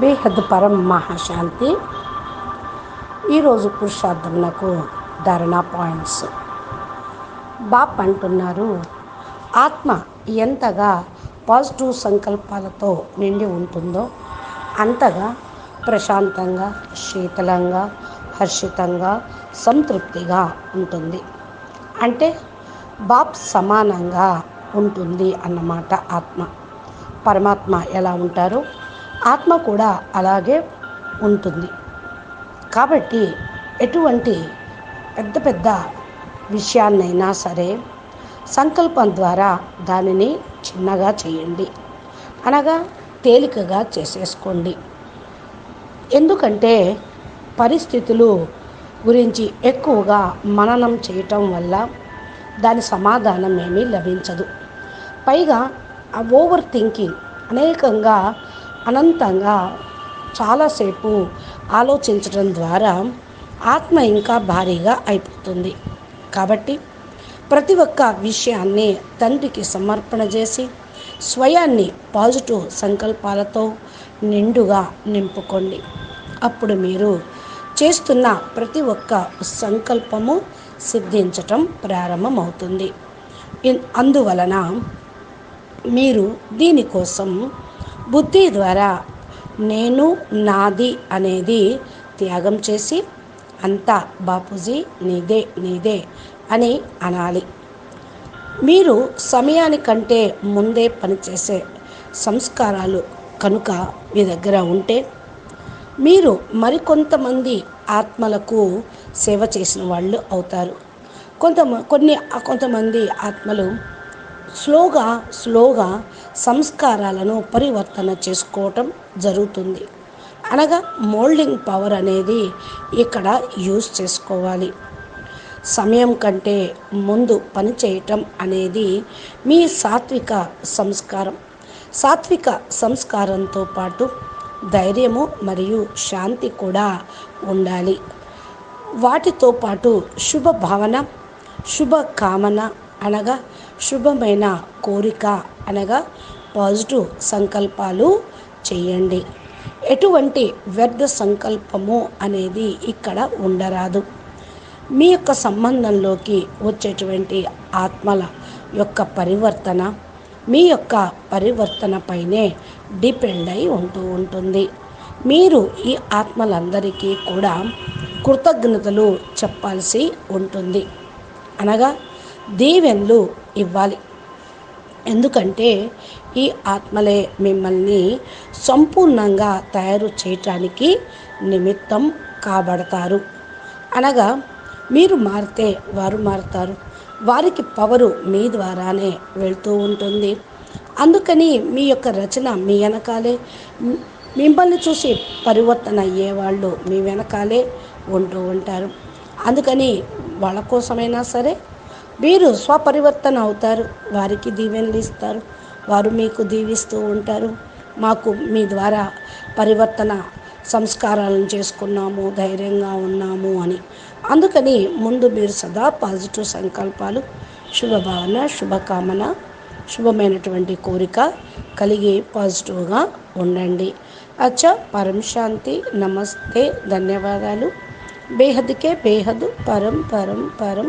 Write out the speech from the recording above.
బేహద్ పరం మహాశాంతి. ఈరోజు పురుషార్థమునకు ధారణ పాయింట్స్. బాప్ అంటున్నారు ఆత్మ ఎంతగా పాజిటివ్ సంకల్పాలతో నిండి ఉంటుందో అంతగా ప్రశాంతంగా శీతలంగా హర్షితంగా సంతృప్తిగా ఉంటుంది. అంటే బాప్ సమానంగా ఉంటుంది అన్నమాట ఆత్మ. పరమాత్మ ఎలా ఉంటారు? ఆత్మ కూడా అలాగే ఉంటుంది. కాబట్టి ఎటువంటి పెద్ద పెద్ద విషయాన్నైనా సరే సంకల్పం ద్వారా దానిని చిన్నగా చేయండి. అనగా తేలికగా చేసేసుకోండి. ఎందుకంటే పరిస్థితులు గురించి ఎక్కువగా మననం చేయటం వల్ల దాని సమాధానం ఏమీ లభించదు. పైగా ఓవర్ థింకింగ్ అనేకంగా అనంతంగా చాలాసేపు ఆలోచించడం ద్వారా ఆత్మ ఇంకా భారీగా అయిపోతుంది. కాబట్టి ప్రతి ఒక్క విషయాన్ని తండ్రికి సమర్పణ చేసి స్వయాన్ని పాజిటివ్ సంకల్పాలతో నిండుగా నింపుకోండి. అప్పుడు మీరు చేస్తున్న ప్రతి ఒక్క సంకల్పము సిద్ధించటం ప్రారంభమవుతుంది. అందువలన మీరు దీనికోసం బుద్ధి ద్వారా నేను నాది అనేది త్యాగం చేసి అంతా బాపూజీ నీదే నీదే అని అనాలి. మీరు సమయానికంటే ముందే పనిచేసే సంస్కారాలు కనుక మీ దగ్గర ఉంటే మీరు మరికొంతమంది ఆత్మలకు సేవ చేసిన వాళ్ళు అవుతారు. కొంత కొన్ని కొంతమంది ఆత్మలు స్లోగా స్లోగా సంస్కారాలను పరివర్తన చేసుకోవటం జరుగుతుంది. అనగా మోల్డింగ్ పవర్ అనేది ఇక్కడ యూజ్ చేసుకోవాలి. సమయం కంటే ముందు పనిచేయటం అనేది మీ సాత్విక సంస్కారం. సాత్విక సంస్కారంతో పాటు ధైర్యము మరియు శాంతి కూడా ఉండాలి. వాటితో పాటు శుభ భావన శుభ కామన అనగా శుభమైన కోరిక అనగా పాజిటివ్ సంకల్పాలు చేయండి. ఎటువంటి వ్యర్థ సంకల్పము అనేది ఇక్కడ ఉండరాదు. మీ యొక్క సంబంధంలోకి వచ్చేటువంటి ఆత్మల యొక్క పరివర్తన మీ యొక్క పరివర్తనపైనే డిపెండ్ అయి ఉంటూ ఉంటుంది. మీరు ఈ ఆత్మలందరికీ కూడా కృతజ్ఞతలు చెప్పాల్సి ఉంటుంది. అనగా దీవెన్లు ఇవ్వాలి. ఎందుకంటే ఈ ఆత్మలే మిమ్మల్ని సంపూర్ణంగా తయారు చేయటానికి నిమిత్తం కాబడతారు. అనగా మీరు మారితే వారు మారుతారు. వారికి పవరు మీ ద్వారానే వెళ్తూ ఉంటుంది. అందుకని మీ యొక్క రచన మీ వెనకాలే. మిమ్మల్ని చూసి పరివర్తన అయ్యేవాళ్ళు మీ వెనకాలే ఉంటూ ఉంటారు. అందుకని వాళ్ళ కోసమైనా సరే వీరు స్వపరివర్తన అవుతారు. వారికి దీవెనలు ఇస్తారు. వారు మీకు దీవిస్తూ ఉంటారు. మాకు మీ ద్వారా పరివర్తన సంస్కారాలను చేసుకున్నాము ధైర్యంగా ఉన్నాము అని. అందుకని ముందు మీరు సదా పాజిటివ్ సంకల్పాలు శుభభావన శుభకామన శుభమైనటువంటి కోరిక కలిగి పాజిటివ్గా ఉండండి. అచ్చా పరం శాంతి నమస్తే ధన్యవాదాలు. బేహద్కే బేహద్ పరం పరం పరం.